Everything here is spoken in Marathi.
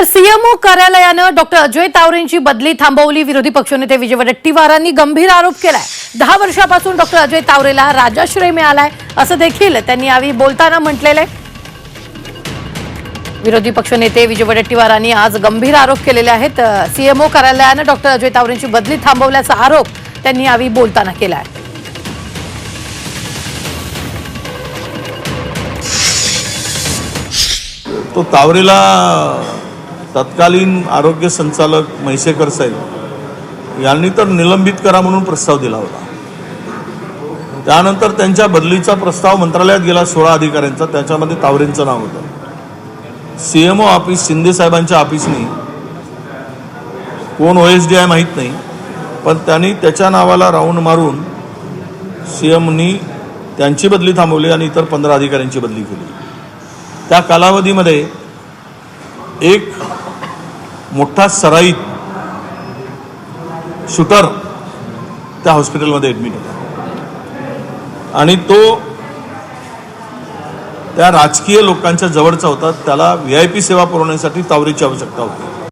तर सीएमओ कार्यालयानं डॉक्टर अजय तावरेंची बदली थांबवली. विरोधी पक्षनेते विजय वडेट्टीवारांनी गंभीर आरोप केलाय. दहा वर्षापासून डॉक्टर अजय तावरेला राजाश्रय मिळालाय असं देखील त्यांनी यावेळी बोलताना म्हटलेलं आहे. विरोधी पक्षनेते विजय वडेट्टीवारांनी आज गंभीर आरोप केलेले आहेत. सीएमओ कार्यालयानं डॉक्टर अजय तावरेंची बदली थांबवल्याचा आरोप त्यांनी यावेळी बोलताना केला आहे तो तावरेला तत्कालीन आरोग्य संचालक म्हैसेकर साहेब यांनी तर निलंबित करा म्हणून प्रस्ताव दिला होता. त्यानंतर त्यांच्या बदलीचा प्रस्ताव मंत्रालयात गेला सोळा अधिकाऱ्यांचा. त्याच्यामध्ये तावरेंचं नाव होतं. सीएमओ ऑफिस शिंदे साहेबांच्या ऑफिसनी कोण ओ एस डी आय माहीत नाही पण त्यांनी त्याच्या नावाला राऊंड मारून सी एमनी त्यांची बदली थांबवली आणि इतर पंधरा अधिकाऱ्यांची बदली केली. त्या कालावधीमध्ये एक मोठा सराईत शूटर त्या हॉस्पिटलमध्ये ॲडमिट होता. आणि तो त्या राजकीय लोकांच्या जवळचा होता. त्याला व्ही आय पी सेवा पुरवण्यासाठी तावरीची आवश्यकता होती.